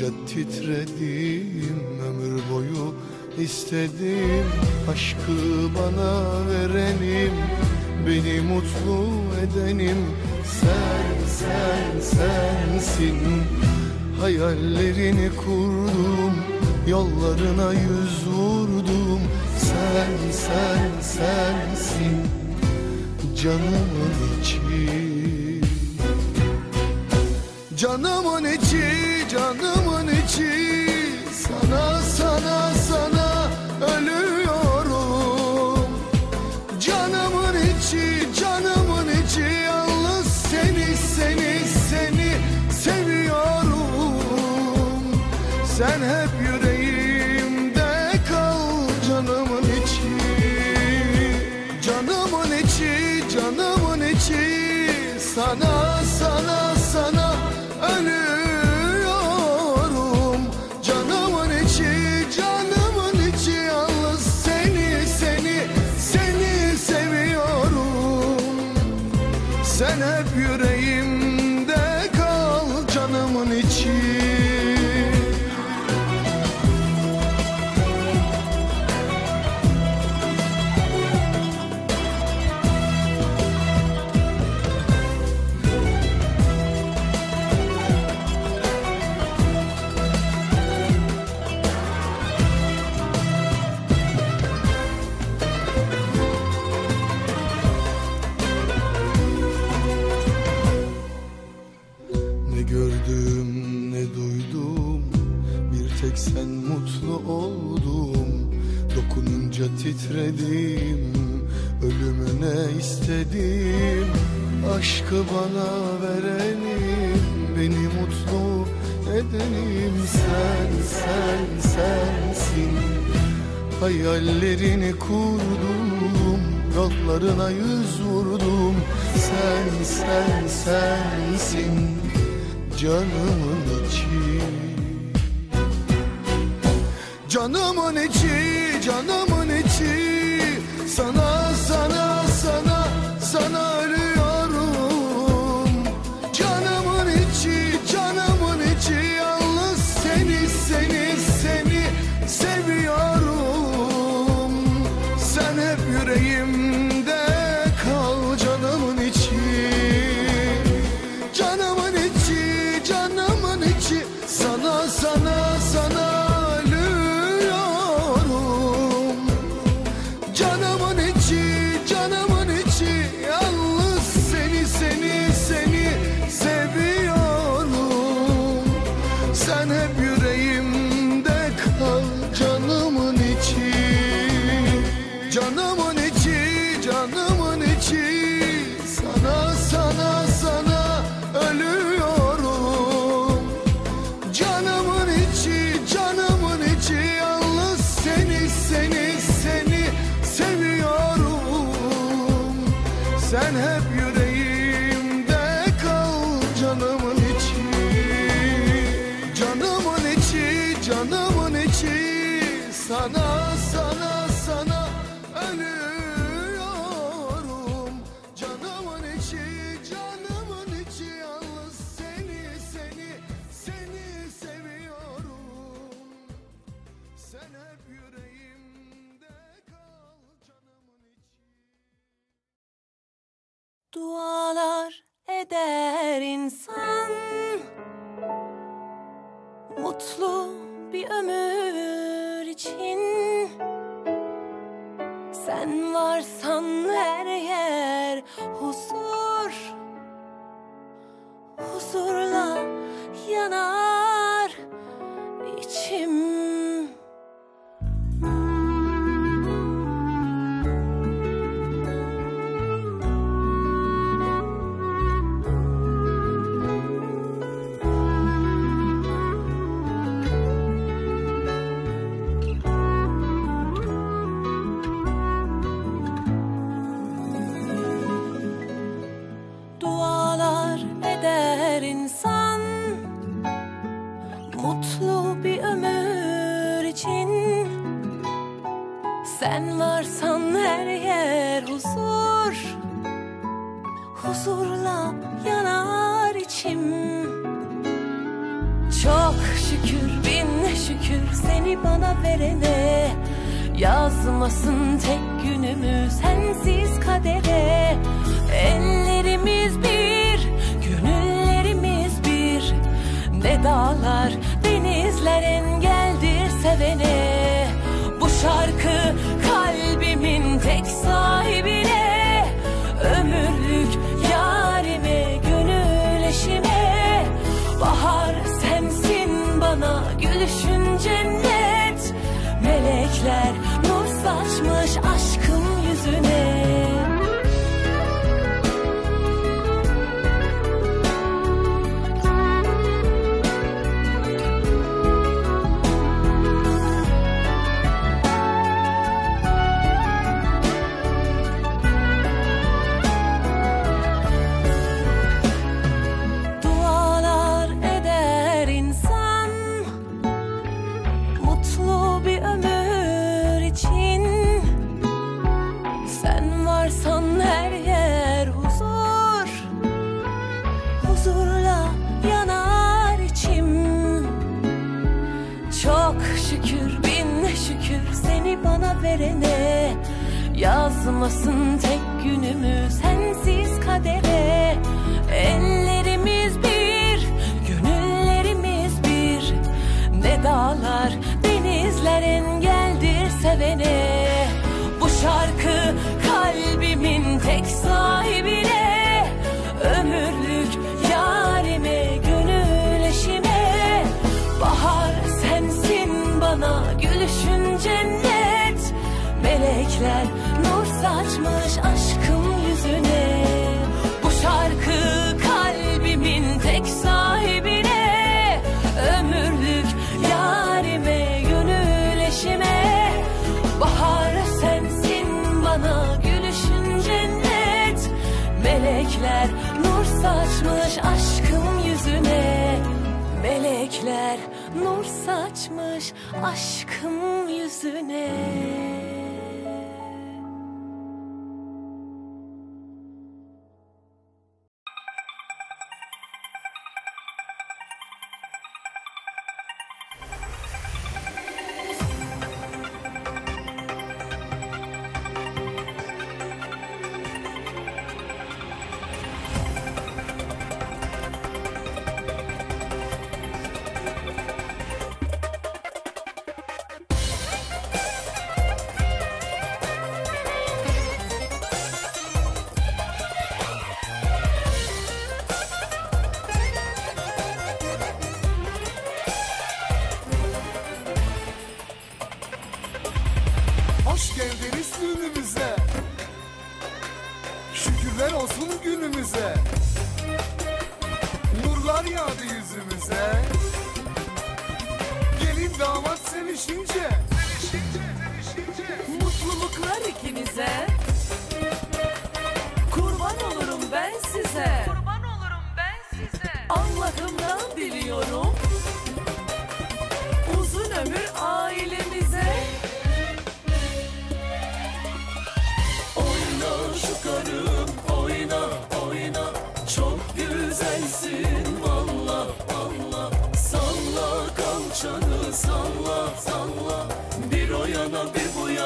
Yalnızca titredim ömür boyu istedim. Aşkı bana verenim Beni mutlu edenim. Sen, sen, sensin Hayallerini kurdum Yollarına yüz vurdum. Sen, sen, sensin Canımın içi. Canımın içi canımın içi. Sana sana sana ölüyorum. Canımın içi canımın içi. Yalnız seni seni seni seviyorum. Sen hep yürü hayallerini kurdum Yollarına yüz vurdum. Sen, sen, sensin Canımın içi. Canımın içi, canımın içi. Sana, sana, sana, sana eder insan. Mutlu bir ömür için. Sen varsan her yer huzur. Huzur Şükür seni bana verene. Yazmasın tek günümü sensiz kadere. Ellerimiz bir, gönüllerimiz bir. Ne dağlar, denizler engeldir sevene. Bu şarkı kalbimin tek sahibine. Ömürlük Melekler şükür bin şükür seni bana verene. Yazmasın tek günümü sensiz kadere. Ellerimiz bir, gönüllerimiz bir. Ne dağlar, denizler engeldir sevene. Bu şarkı kalbimin tek sahibine cennet. Melekler nur saçmış aşkım saçmış aşkım yüzüne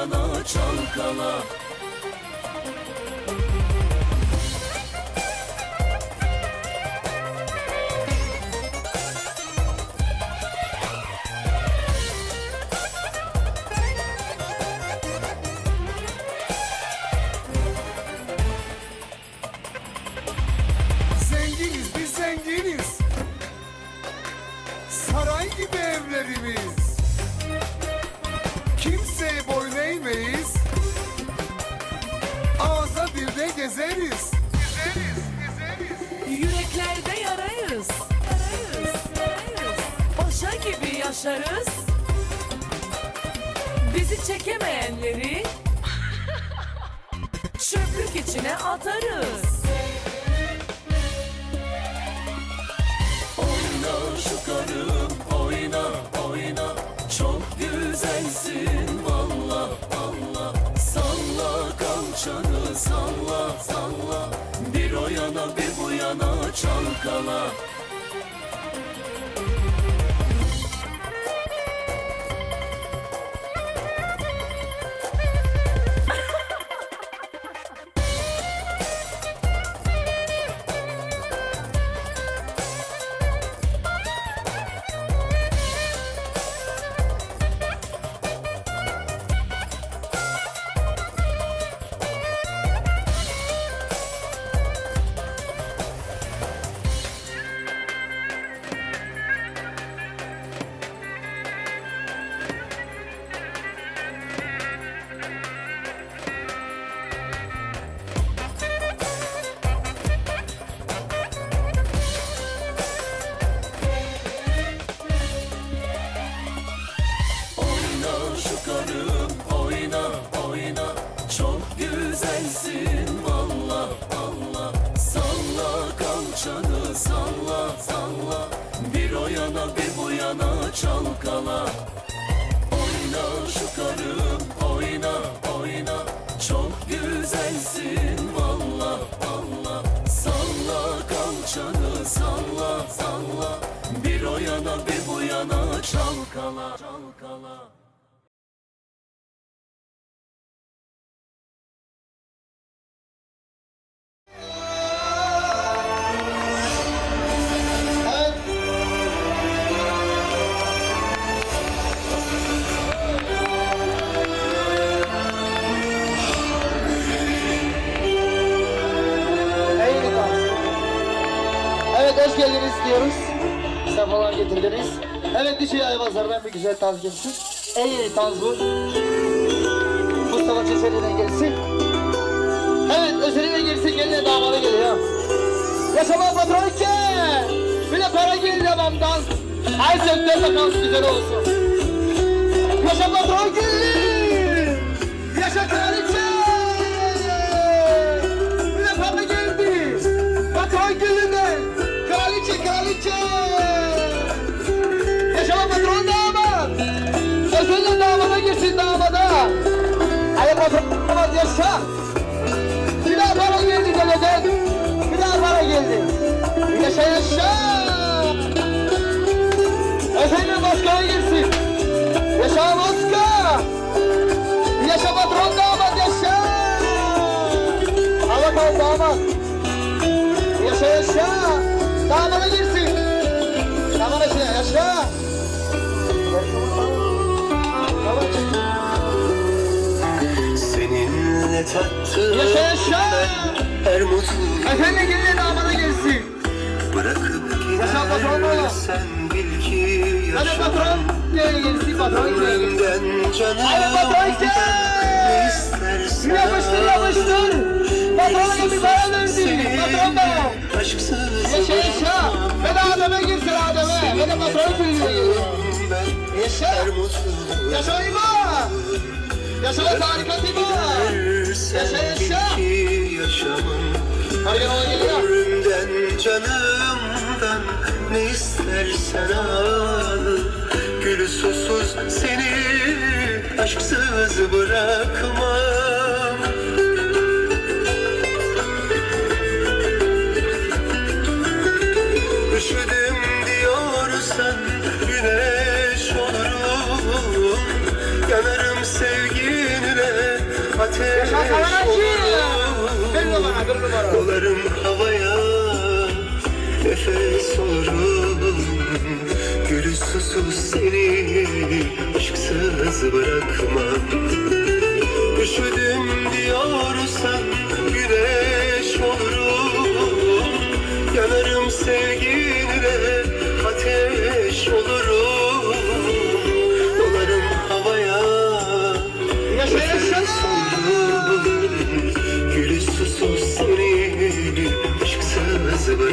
yana çalkala güzelsin valla valla. Salla kalçanı salla salla. Bir o yana bir bu yana çalkala yana çalkala güzel dans gelsin. Eğri dans bu. Mustafa Çeseli'den gelsin. Evet özeline gelsin geline damadı geliyor. Yaşama patron ki. Bir de para gelir devamdan. Her sektörde dans güzel olsun. Yaşa patron ki. Damat yaşa. Bir daha para geldi dededen. Bir daha para geldi. Yaşa yaşa. Efendim başkana girsin. Yaşa Moska. Yaşa patron damat yaşa. Al bakalım damat. Yaşa yaşa. Damada girsin. Tattım Yaşa yaşa. her mutlu Efendim gelin damada girsin. Bırakıp gidersen bil ki Hadi patron. Gel gelsin patron gel. Ömrümden canım Hadi patron gel. Ne istersen Yapıştır yapıştır. Patrona para verdi. Seni Patron da. Aşksız Yaşa yaşa. De Adem'e girsin Adem'e. Ve de patron geliyor. ben Yaşa. Yaşa İba. Yaşa tarikat İba. Gidersen Yaşa, yaşa. geliyor. Ömrümden canımdan ne istersen al Gül susuz seni aşksız bırakmam Dolarım havaya Nefes olurum Gülü susuz seni Aşksız bırakmam. Üşüdüm diyorsan Güneş olurum. Yanarım sevginle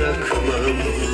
bırakmam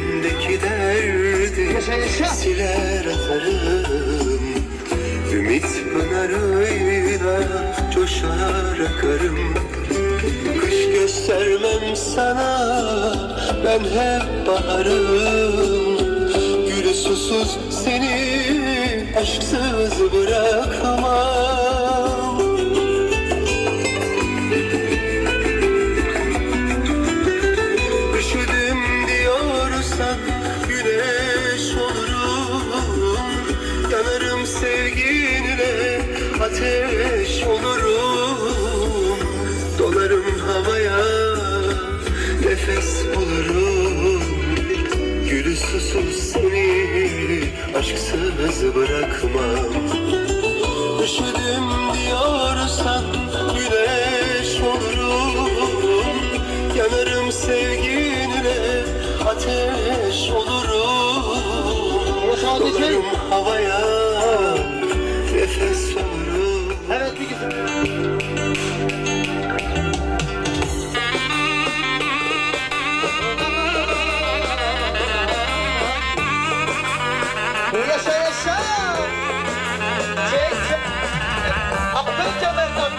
Gönlündeki derdi Yaşa, yaşa. siler atarım. Ümit pınarıyla coşar akarım. Kış göstermem sana ben hep baharım. Gülü susuz seni aşksız bırakmam nefes olurum Gülü susup seni aşksız bırakmam. Üşüdüm diyorsan güneş olurum. Yanarım sevginle ateş olurum. Olurum havaya.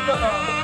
Música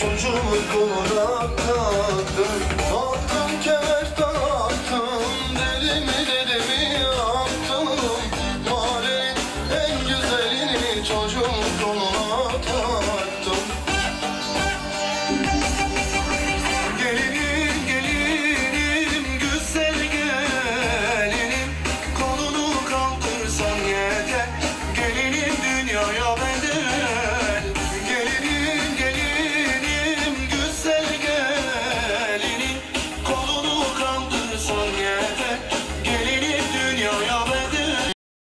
çocuğumun kulakta dön.